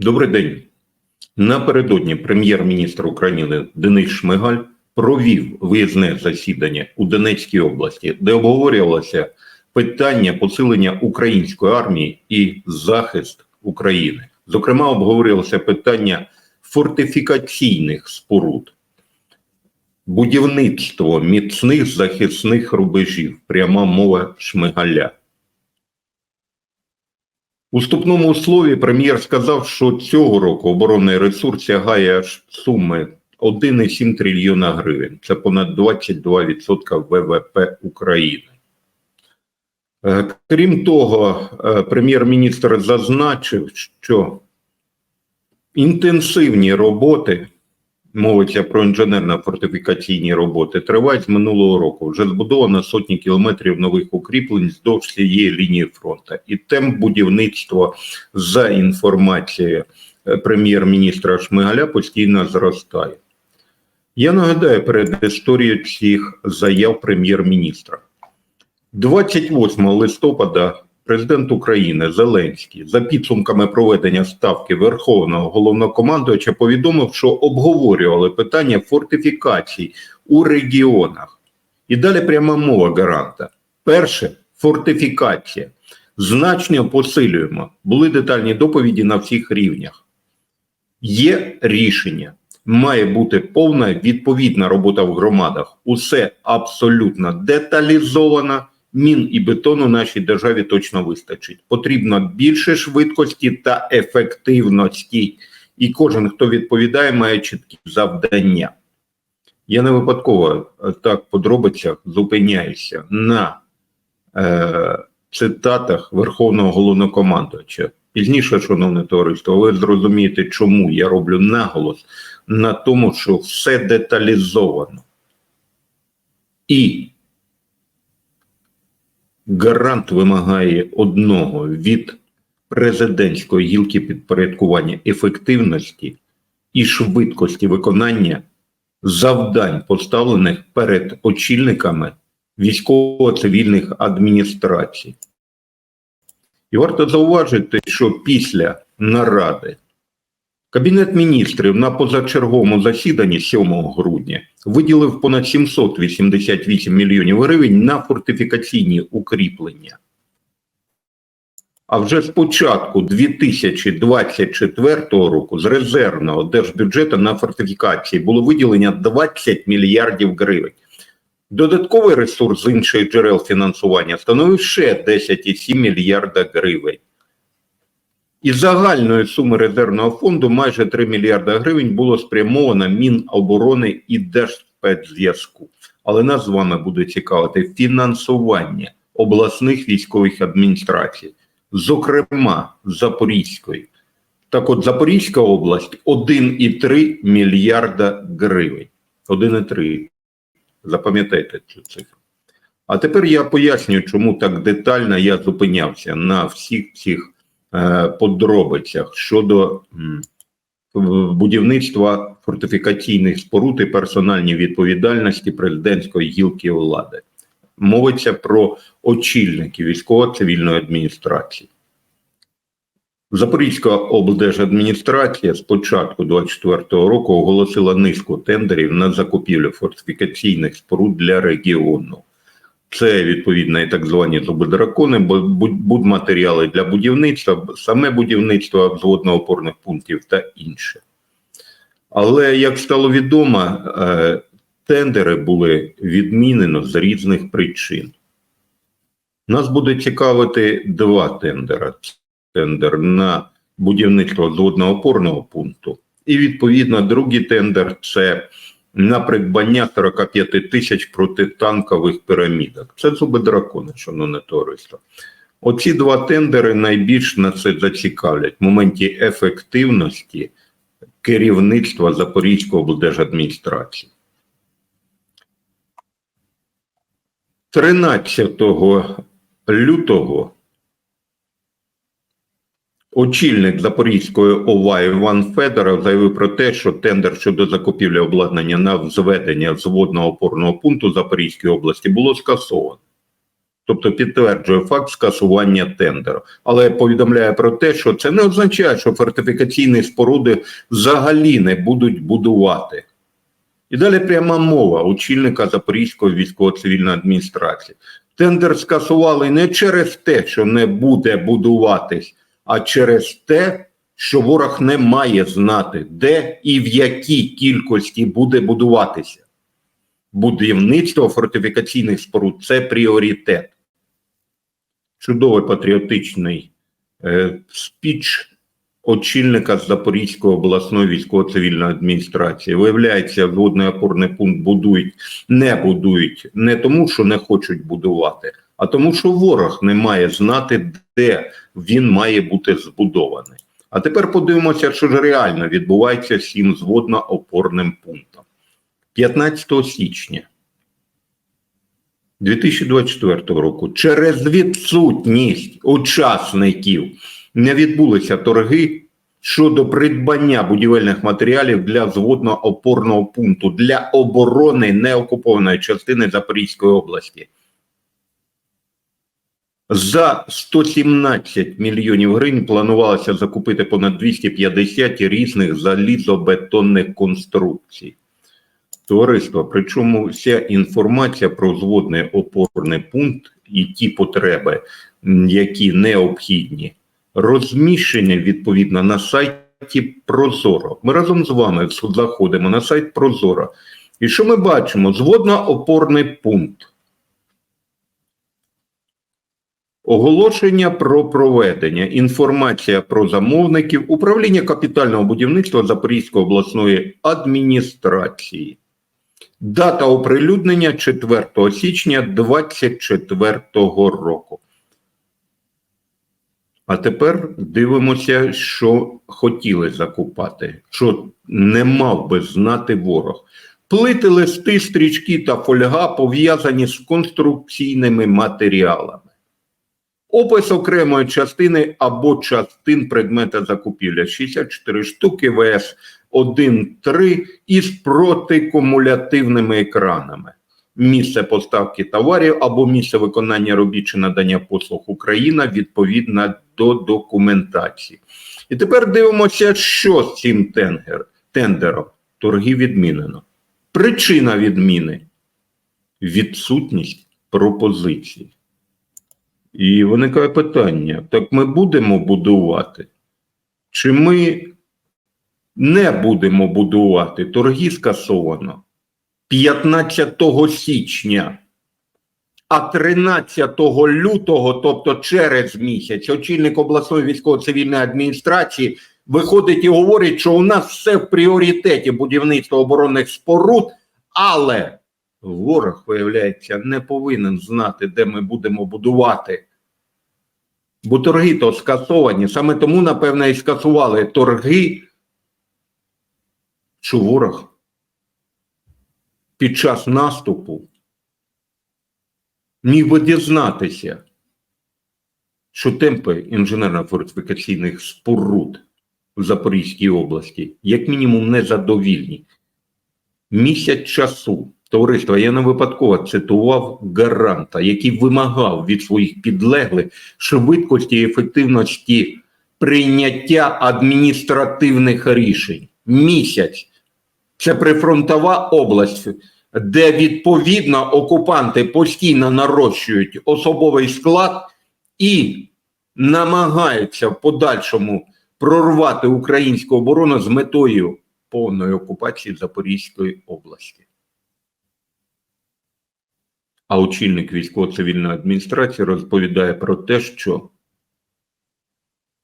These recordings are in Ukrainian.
Добрий день. Напередодні прем'єр-міністр України Денис Шмигаль провів виїзне засідання у Донецькій області, де обговорювалося питання посилення української армії і захист України. Зокрема, обговорювалося питання фортифікаційних споруд, будівництво міцних захисних рубежів, пряма мова Шмигаля. У вступному слові прем'єр сказав, що цього року оборонний ресурс сягає аж суми 1,7 трильйона гривень. Це понад 22% ВВП України. Е, Крім того, е, прем'єр-міністр зазначив, що інтенсивні роботи, мовиться про інженерно-фортифікаційні роботи, тривають з минулого року. Вже збудовано сотні кілометрів нових укріплень вздовж всієї лінії фронту. І темп будівництва за інформацією е, прем'єр-міністра Шмигаля постійно зростає. Я нагадаю перед історією цих заяв прем'єр-міністра. 28 листопада президент України Зеленський за підсумками проведення ставки Верховного головнокомандувача повідомив, що обговорювали питання фортифікацій у регіонах. І далі пряма мова гаранта. Перше фортифікація. Значно посилюємо. Були детальні доповіді на всіх рівнях. Є рішення. Має бути повна відповідна робота в громадах. Усе абсолютно деталізовано. Мін і бетону нашій державі точно вистачить. Потрібно більше швидкості та ефективності. І кожен, хто відповідає, має чіткі завдання. Я не випадково е, так в подробицях зупиняюся на е, цитатах Верховного головнокомандувача. Пізніше, шановне товариство, ви зрозумієте, чому я роблю наголос на тому, що все деталізовано. І гарант вимагає одного від президентської гілки підпорядкування ефективності і швидкості виконання завдань, поставлених перед очільниками військово-цивільних адміністрацій. І варто зауважити, що після наради Кабінет міністрів на позачерговому засіданні 7 грудня виділив понад 788 мільйонів гривень на фортифікаційні укріплення. А вже з початку 2024 року з резервного держбюджету на фортифікації було виділення 20 мільярдів гривень. Додатковий ресурс з інших джерел фінансування становив ще 10,7 мільярда гривень. Із загальної суми резервного фонду майже 3 мільярда гривень було спрямовано Міноборони і Держспецзв'язку. Але нас з вами буде цікавити фінансування обласних військових адміністрацій, зокрема Запорізької. Так от Запорізька область 1,3 мільярда гривень. 1,3. Запам'ятайте цю цифру. А тепер я поясню, чому так детально я зупинявся на всіх цих подробицях щодо будівництва фортифікаційних споруд і персональній відповідальності президентської гілки влади. Мовиться про очільників військово-цивільної адміністрації. Запорізька облдержадміністрація з початку 2024 року оголосила низку тендерів на закупівлю фортифікаційних споруд для регіону. Це відповідно і так звані зубодракони, будматеріали для будівництва, саме будівництво взводно-опорних пунктів та інше. Але як стало відомо, е, тендери були відмінено з різних причин. Нас буде цікавити два тендери: тендер на будівництво взводно-опорного пункту, і відповідно другий тендер це на придбання 45 тисяч протитанкових пірамідок. Це зуби дракона, шановне товариство. Оці два тендери найбільш на це зацікавлять в моменті ефективності керівництва Запорізької облдержадміністрації. 13 лютого Очільник Запорізької ОВА Іван Федоров заявив про те, що тендер щодо закупівлі обладнання на зведення зводного опорного пункту Запорізької області було скасовано. тобто підтверджує факт скасування тендеру. Але повідомляє про те, що це не означає, що фортифікаційні споруди взагалі не будуть будувати. І далі пряма мова очільника Запорізької військово-цивільної адміністрації. Тендер скасували не через те, що не буде будуватись, а через те, що ворог не має знати, де і в якій кількості буде будуватися. Будівництво фортифікаційних споруд це пріоритет. Чудовий патріотичний е, спіч очільника Запорізької обласної військово-цивільної адміністрації. Виявляється, водний опорний пункт будують, не будують не тому, що не хочуть будувати, а тому, що ворог не має знати, де він має бути збудований. А тепер подивимося, що ж реально відбувається цим зводно-опорним пунктом. 15 січня 2024 року через відсутність учасників не відбулися торги щодо придбання будівельних матеріалів для зводно-опорного пункту для оборони неокупованої частини Запорізької області. За 117 мільйонів гривень планувалося закупити понад 250 різних залізобетонних конструкцій. Товариство, причому вся інформація про зводний опорний пункт і ті потреби, які необхідні, розміщені відповідно на сайті Прозоро. Ми разом з вами заходимо на сайт Прозоро. І що ми бачимо? Зводно-опорний пункт. Оголошення про проведення, інформація про замовників, управління капітального будівництва Запорізької обласної адміністрації. Дата оприлюднення 4 січня 2024 року. А тепер дивимося, що хотіли закупати, що не мав би знати ворог. Плити, листи, стрічки та фольга пов'язані з конструкційними матеріалами. Опис окремої частини або частин предмета закупівля 64 штуки ВС 1.3 із протикумулятивними екранами. Місце поставки товарів або місце виконання робіт чи надання послуг Україна відповідно до документації. І тепер дивимося, що з цим тенгер, тендером. Торги відмінено. Причина відміни відсутність пропозицій. І виникає питання: так ми будемо будувати? Чи ми не будемо будувати? Торги скасовано 15 січня, а 13 лютого, тобто через місяць, очільник обласної військово-цивільної адміністрації виходить і говорить, що у нас все в пріоритеті будівництва оборонних споруд, але ворог, виявляється, не повинен знати, де ми будемо будувати. Бо торги то скасовані. Саме тому, напевно, і скасували торги, ворог під час наступу міг би дізнатися, що темпи інженерно-фортифікаційних споруд в Запорізькій області, як мінімум, незадовільні. Місяць часу. Товариство, я не випадково цитував гаранта, який вимагав від своїх підлеглих швидкості і ефективності прийняття адміністративних рішень. Місяць це прифронтова область, де відповідно окупанти постійно нарощують особовий склад і намагаються в подальшому прорвати українську оборону з метою повної окупації Запорізької області. А очільник військово-цивільної адміністрації розповідає про те, що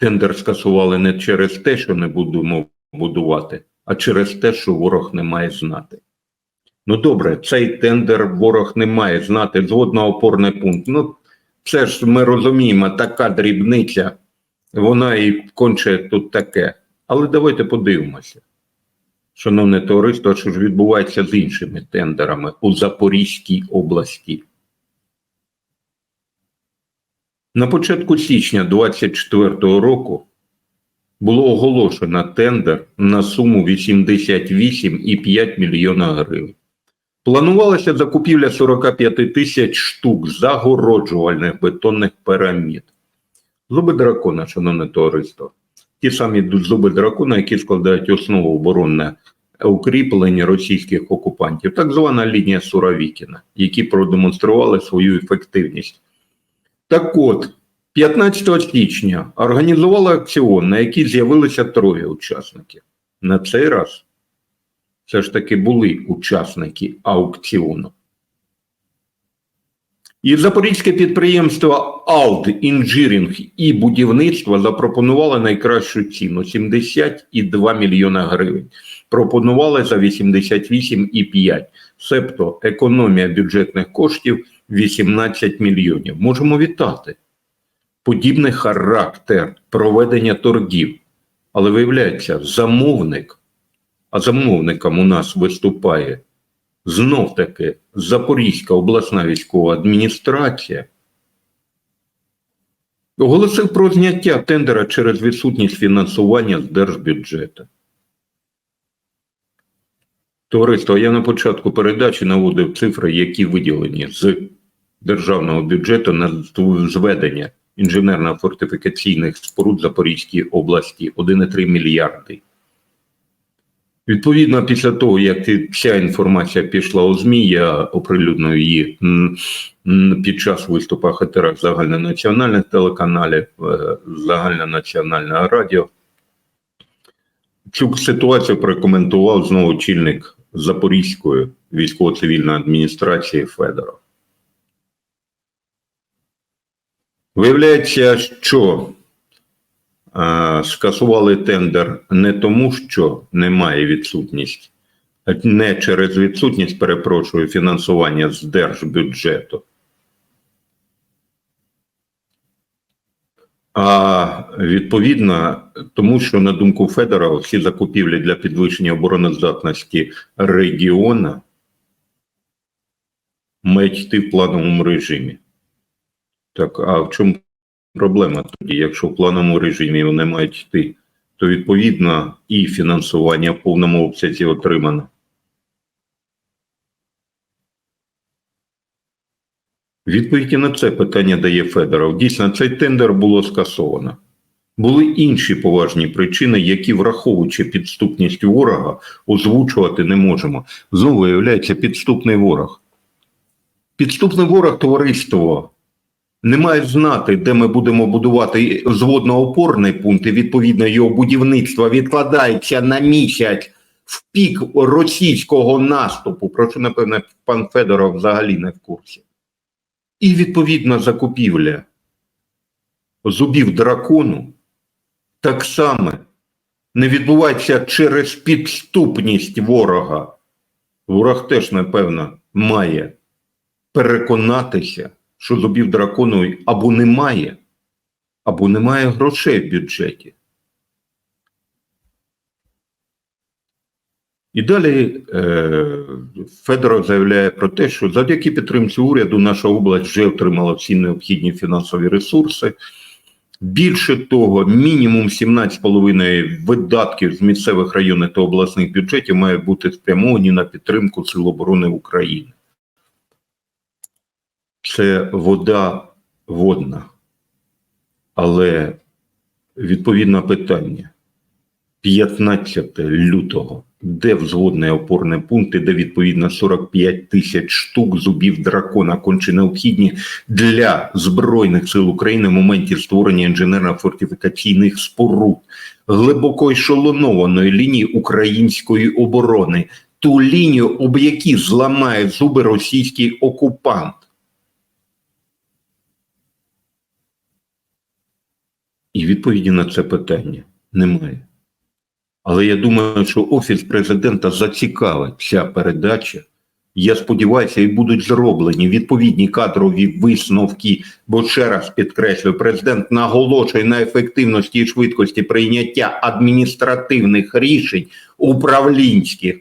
тендер скасували не через те, що не будемо будувати, а через те, що ворог не має знати. Ну добре, цей тендер ворог не має знати. Згодно опорний пункт. Ну, це ж ми розуміємо, така дрібниця, вона і конче тут таке. Але давайте подивимося. Шановне товариство, що ж відбувається з іншими тендерами у Запорізькій області. На початку січня 2024 року було оголошено тендер на суму 88,5 мільйона гривень. Планувалася закупівля 45 тисяч штук загороджувальних бетонних пірамід. Зуби дракона, шановне товариство. Ті самі зуби дракона, які складають основу оборонне укріплення російських окупантів, так звана лінія Суровікіна, які продемонстрували свою ефективність. Так от, 15 січня організували акціон, на який з'явилися троє учасників. На цей раз все ж таки були учасники аукціону. І запорізьке підприємство Алд Інжирінг і будівництво запропонувало найкращу ціну 72 мільйона гривень. Пропонували за 88,5. Себто економія бюджетних коштів 18 мільйонів. Можемо вітати. Подібний характер проведення торгів. Але виявляється, замовник, а замовником у нас виступає знов таки Запорізька обласна військова адміністрація, оголосив про зняття тендера через відсутність фінансування з держбюджету. Товариство, я на початку передачі наводив цифри, які виділені з державного бюджету на зведення інженерно-фортифікаційних споруд Запорізькій області 1,3 мільярди. Відповідно, після того, як ця інформація пішла у ЗМІ, я оприлюднив її під час виступу хатерах загальнонаціональних телеканалів, е, загальнонаціонального радіо. Цю ситуацію прокоментував знову очільник Запорізької військово-цивільної адміністрації Федоров. Виявляється, що скасували тендер не тому, що немає відсутність, не через відсутність, перепрошую, фінансування з держбюджету, а відповідно тому, що, на думку Федора, всі закупівлі для підвищення обороноздатності регіону мають йти в плановому режимі. Так, а в чому проблема тоді? Якщо в плановому режимі вони мають йти, то відповідно і фінансування в повному обсязі отримано. Відповіді на це питання дає Федоров. Дійсно, цей тендер було скасовано. Були інші поважні причини, які, враховуючи підступність ворога, озвучувати не можемо. Знову виявляється підступний ворог. Підступний ворог товариство не має знати, де ми будемо будувати зводно-опорний пункт, і відповідно його будівництво відкладається на місяць в пік російського наступу. Про що, напевне, пан Федоров взагалі не в курсі. І відповідна закупівля зубів дракону так само не відбувається через підступність ворога. Ворог теж, напевно, має переконатися, що зубів дракону або немає, або немає грошей в бюджеті. І далі е, Федоров заявляє про те, що завдяки підтримці уряду наша область вже отримала всі необхідні фінансові ресурси. Більше того, мінімум 17,5 видатків з місцевих районних та обласних бюджетів має бути спрямовані на підтримку Сил оборони України. Це вода водна. Але відповідне питання 15 лютого, де взводний опорний пункт, і де відповідно 45 тисяч штук зубів дракона конче необхідні для Збройних сил України в моменті створення інженерно-фортифікаційних споруд, глибоко ешелонованої лінії української оборони, ту лінію, об якій зламає зуби російський окупант. І відповіді на це питання немає. Але я думаю, що Офіс президента зацікавить ця передача. Я сподіваюся, і будуть зроблені відповідні кадрові висновки. Бо ще раз підкреслюю, президент наголошує на ефективності і швидкості прийняття адміністративних рішень управлінських.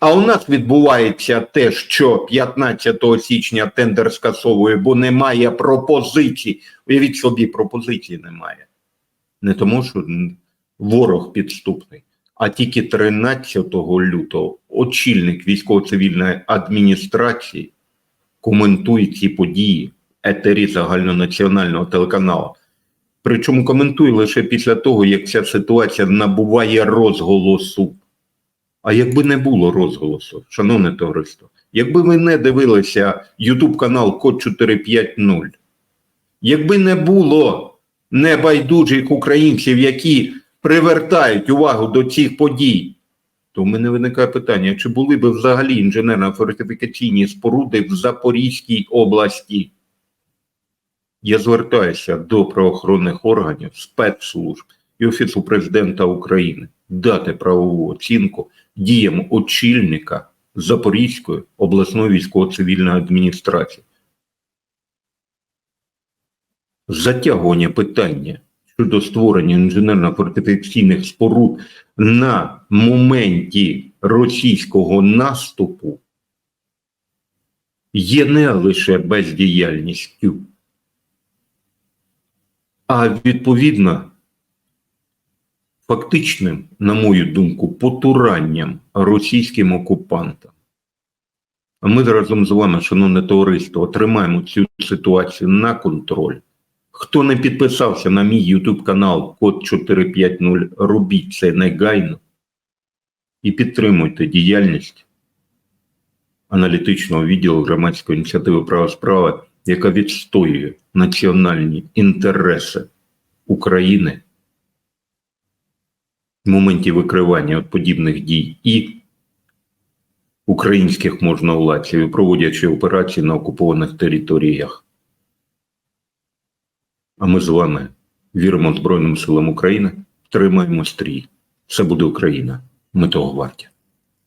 А у нас відбувається те, що 15 січня тендер скасовує, бо немає пропозицій. Уявіть собі, пропозицій немає. Не тому, що ворог підступний, А тільки 13 лютого очільник військово-цивільної адміністрації коментує ці події етері загальнонаціонального телеканалу. Причому коментує лише після того, як ця ситуація набуває розголосу. А якби не було розголосу, шановне товариство, якби ви не дивилися YouTube канал Код 450, якби не було небайдужих українців, які привертають увагу до цих подій, то в мене виникає питання: чи були б взагалі інженерно-фортифікаційні споруди в Запорізькій області? Я звертаюся до правоохоронних органів, спецслужб і Офісу президента України дати правову оцінку діям очільника Запорізької обласної військово-цивільної адміністрації. Затягування питання щодо створення інженерно-фортифікаційних споруд на моменті російського наступу є не лише бездіяльністю, а відповідно фактичним, на мою думку, потуранням російським окупантам. А ми разом з вами, шановне товариство, отримаємо цю ситуацію на контроль. Хто не підписався на мій YouTube канал Код 450, робіть це негайно і підтримуйте діяльність аналітичного відділу громадської ініціативи права справи, яка відстоює національні інтереси України в моменті викривання от подібних дій і українських можновладців, проводячи операції на окупованих територіях. А ми з вами віримо Збройним силам України, тримаємо стрій. Все буде Україна. Ми того варті.